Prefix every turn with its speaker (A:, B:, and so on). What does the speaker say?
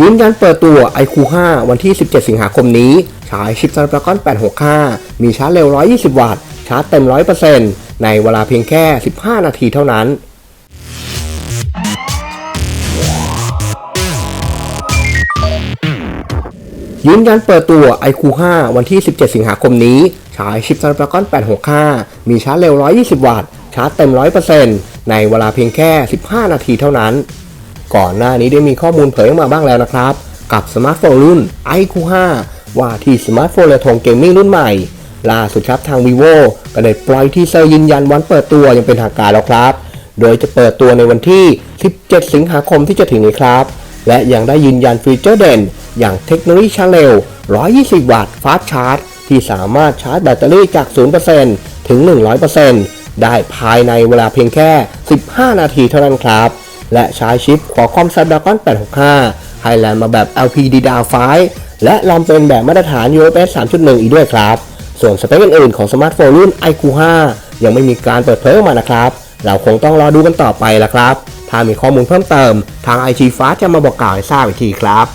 A: ยืนยันเปิดตัว iQ 5 วันที่ 17 สิงหาคมนี้ ฉายชิป Snapdragon 865 มีชาร์จเร็ว 120 วัตต์ ชาร์จเต็ม 100%ในเวลาเพียงแค่ 15 นาทีเท่านั้นยืนยันเปิดตัว iQ 5 วันที่ 17 สิงหาคมนี้ ฉายชิป Snapdragon 865 มีชาร์จเร็ว 120 วัตต์ ชาร์จเต็ม 100%ในเวลาเพียงแค่ 15 นาทีเท่านั้น ก่อนหน้านี้ได้มีข้อมูลเผยออกมาบ้างแล้วนะครับ กับสมาร์ทโฟนรุ่น iQ 5ว่าที่สมาร์ทโฟนระทงเกมมิ่งรุ่นใหม่ ล่าสุดครับทาง vivo ก็ได้ปล่อยทีเซอร์ยืนยันวันเปิดตัวย่างเป็นทางการแล้วครับ โดยจะเปิดตัวในวันที่ 17 สิงหาคมที่จะถึงนี้ครับ และยังได้ยืนยันฟีเจอร์เด่น อย่างเทคโนโลยีชาร์จเร็ว 120 วัตต์ฟาสต์ชาร์จที่สามารถชาร์จแบตเตอรี่จาก 0%ถึง 100%ได้ภายในเวลาเพียงแค่ 15 นาทีเท่านั้นครับ และใช้ชิป Qualcomm Snapdragon 865 ให้แลนมาแบบ LPDDR5 และรอมเป็นแบบมาตรฐาน UFS 3.1 อีกด้วยครับ ส่วนสเปคอื่นๆของสมาร์ทโฟนรุ่น iQ 5 ยังไม่มีการเปิดเผยออกมานะครับ เราคงต้องรอดูกันต่อไปละครับ ถ้ามีข้อมูลเพิ่มเติม ทาง IG Fast จะมาบอกกล่าวให้ทราบอีกทีครับ